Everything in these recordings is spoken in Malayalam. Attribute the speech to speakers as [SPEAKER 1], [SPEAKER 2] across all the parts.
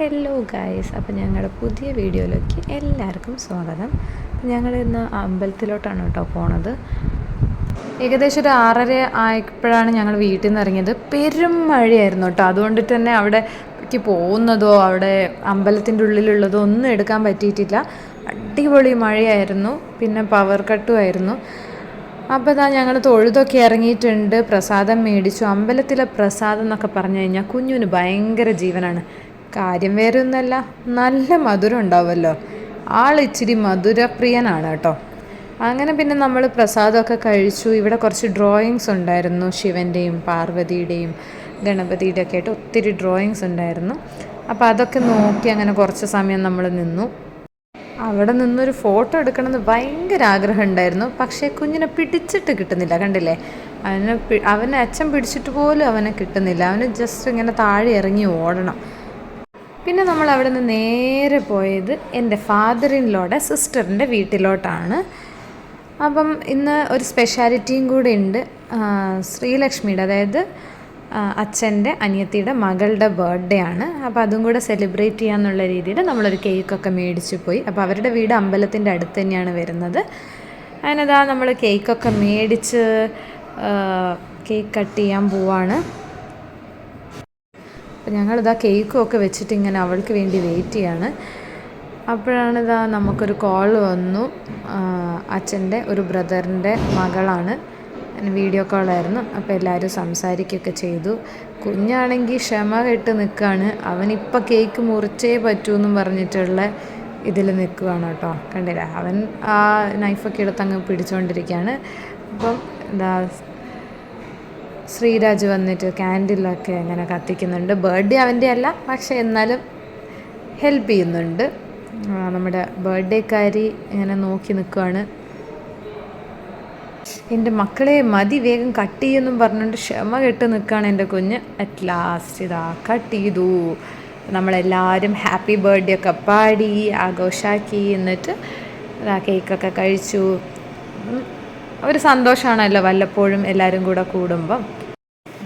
[SPEAKER 1] ഹലോ ഗായ്സ് അപ്പോൾ ഞങ്ങളുടെ പുതിയ വീഡിയോയിലേക്ക് എല്ലാവർക്കും സ്വാഗതം. ഞങ്ങൾ ഇന്ന് അമ്പലത്തിലോട്ടാണ് കേട്ടോ പോണത്. ഏകദേശം ഒരു ആറര ആയപ്പോഴാണ് ഞങ്ങൾ വീട്ടിൽ നിന്ന് ഇറങ്ങിയത്. പെരും മഴയായിരുന്നു കേട്ടോ. അതുകൊണ്ട് തന്നെ അവിടേക്ക് പോകുന്നതോ അവിടെ അമ്പലത്തിന്റെ ഉള്ളിലുള്ളതോ ഒന്നും എടുക്കാൻ പറ്റിയിട്ടില്ല. അടിപൊളി മഴയായിരുന്നു. പിന്നെ പവർ കട്ടും ആയിരുന്നു. അപ്പോൾ ഇതാ ഞങ്ങൾ തൊഴുതൊക്കെ ഇറങ്ങിയിട്ടുണ്ട്. പ്രസാദം മേടിച്ചു. അമ്പലത്തിലെ പ്രസാദം എന്നൊക്കെ പറഞ്ഞു കഴിഞ്ഞാൽ കുഞ്ഞുവിന് ഭയങ്കര ജീവനാണ്. കാര്യം വേറെ ഒന്നല്ല നല്ല മധുരം ഉണ്ടാവുമല്ലോ ആൾ ഇച്ചിരി മധുരപ്രിയനാണ് കേട്ടോ അങ്ങനെ പിന്നെ നമ്മൾ പ്രസാദമൊക്കെ കഴിച്ചു. ഇവിടെ കുറച്ച് ഡ്രോയിങ്സ് ഉണ്ടായിരുന്നു ശിവന്റെയും പാർവതിയുടെയും ഗണപതിയുടെ ഒക്കെ ആയിട്ട് ഒത്തിരി ഡ്രോയിങ്സ് ഉണ്ടായിരുന്നു. അപ്പോൾ അതൊക്കെ നോക്കി അങ്ങനെ കുറച്ച് സമയം നമ്മൾ നിന്നു. അവിടെ നിന്നൊരു ഫോട്ടോ എടുക്കണമെന്ന് ഭയങ്കര ആഗ്രഹം ഉണ്ടായിരുന്നു. പക്ഷേ കുഞ്ഞിനെ പിടിച്ചിട്ട് കിട്ടുന്നില്ല കണ്ടില്ലേ? അവനെ അവനെ അച്ഛൻ പിടിച്ചിട്ട് പോലും അവനെ കിട്ടുന്നില്ല. അവന് ജസ്റ്റ് ഇങ്ങനെ താഴെ ഇറങ്ങി ഓടണം. പിന്നെ നമ്മൾ അവിടെ നിന്ന് നേരെ പോയത് എന്റെ ഫാദർ സിസ്റ്ററിന്റെ വീട്ടിലോട്ടാണ്. അപ്പം ഇന്ന് ഒരു സ്പെഷ്യാലിറ്റിയും കൂടെ ഉണ്ട്. ശ്രീലക്ഷ്മിയുടെ അതായത് അച്ഛന്റെ അനിയത്തിയുടെ മകളുടെ ബർത്ത്ഡേ ആണ്. അപ്പോൾ അതും കൂടെ സെലിബ്രേറ്റ് ചെയ്യാമെന്നുള്ള രീതിയിൽ നമ്മളൊരു കേക്കൊക്കെ മേടിച്ചു പോയി. അപ്പോൾ അവരുടെ വീട് അമ്പലത്തിന്റെ അടുത്ത് തന്നെയാണ് വരുന്നത്. അതിനതാ നമ്മൾ കേക്കൊക്കെ മേടിച്ച് കേക്ക് കട്ട് ചെയ്യാൻ പോവാണ്. ഞങ്ങളിതാ കേക്കും ഒക്കെ വെച്ചിട്ട് ഇങ്ങനെ അവൾക്ക് വേണ്ടി വെയിറ്റ് ചെയ്യാണ്. അപ്പോഴാണ് ഇതാ നമുക്കൊരു കോൾ വന്നു. അച്ഛന്റെ ഒരു ബ്രദറിന്റെ മകളാണ്. വീഡിയോ കോളായിരുന്നു അപ്പോൾ എല്ലാവരും സംസാരിക്കുകയൊക്കെ ചെയ്തു. കുഞ്ഞാണെങ്കിൽ ക്ഷമ കെട്ട് നിൽക്കുകയാണ് അവനിപ്പോൾ കേക്ക് മുറിച്ചേ പറ്റൂ എന്നും പറഞ്ഞിട്ടുള്ള ഇതിൽ നിൽക്കുകയാണ് കേട്ടോ. കണ്ടില്ല? അവൻ ആ നൈഫൊക്കെ എടുത്ത് അങ്ങ് പിടിച്ചുകൊണ്ടിരിക്കുകയാണ് അപ്പം എന്താ ശ്രീരാജ് വന്നിട്ട് ക്യാൻഡിലൊക്കെ അങ്ങനെ കത്തിക്കുന്നുണ്ട്. ബർത്ത്ഡേ അവന്റെ അല്ല പക്ഷെ എന്നാലും ഹെൽപ്പ് ചെയ്യുന്നുണ്ട്. നമ്മുടെ ബർത്ത്ഡേക്കാരി ഇങ്ങനെ നോക്കി നിൽക്കുവാണ്. എന്റെ മക്കളെ മതി വേഗം കട്ട് ചെയ്യുമെന്നും പറഞ്ഞുകൊണ്ട് ക്ഷമ കെട്ട് നിൽക്കുകയാണ് എന്റെ കുഞ്ഞ്. അറ്റ് ലാസ്റ്റ് ഇതാ കട്ട് ചെയ്തു. നമ്മളെല്ലാവരും ഹാപ്പി ബർത്ത്ഡേ ഒക്കെ പാടി ആഘോഷാക്കി എന്നിട്ട് കേക്കൊക്കെ കഴിച്ചു. ഒരു സന്തോഷമാണല്ലോ വല്ലപ്പോഴും എല്ലാവരും കൂടെ കൂടുമ്പം.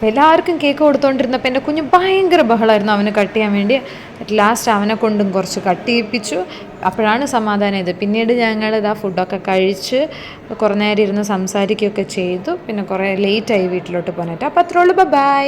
[SPEAKER 1] എല്ലാവർക്കും കേക്ക് കൊടുത്തോണ്ടിരുന്നപ്പോൾ എന്റെ കുഞ്ഞ് ഭയങ്കര ബഹളമായിരുന്നു അവന് കട്ട് ചെയ്യാൻ വേണ്ടി. അറ്റ് ലാസ്റ്റ് അവനെ കൊണ്ടും കുറച്ച് കട്ട് ചെയ്യിപ്പിച്ചു. അപ്പോഴാണ് സമാധാനം ഇത്. പിന്നീട് ഞങ്ങൾ ഇതാ ഫുഡൊക്കെ കഴിച്ച് കുറേ നേരം ഇരുന്ന് സംസാരിക്കുകയൊക്കെ ചെയ്തു. പിന്നെ കുറേ ലേറ്റായി വീട്ടിലോട്ട് പോകാനായിട്ട് അപ്പോൾ അത്രേ ഉള്ളൂ. ബൈ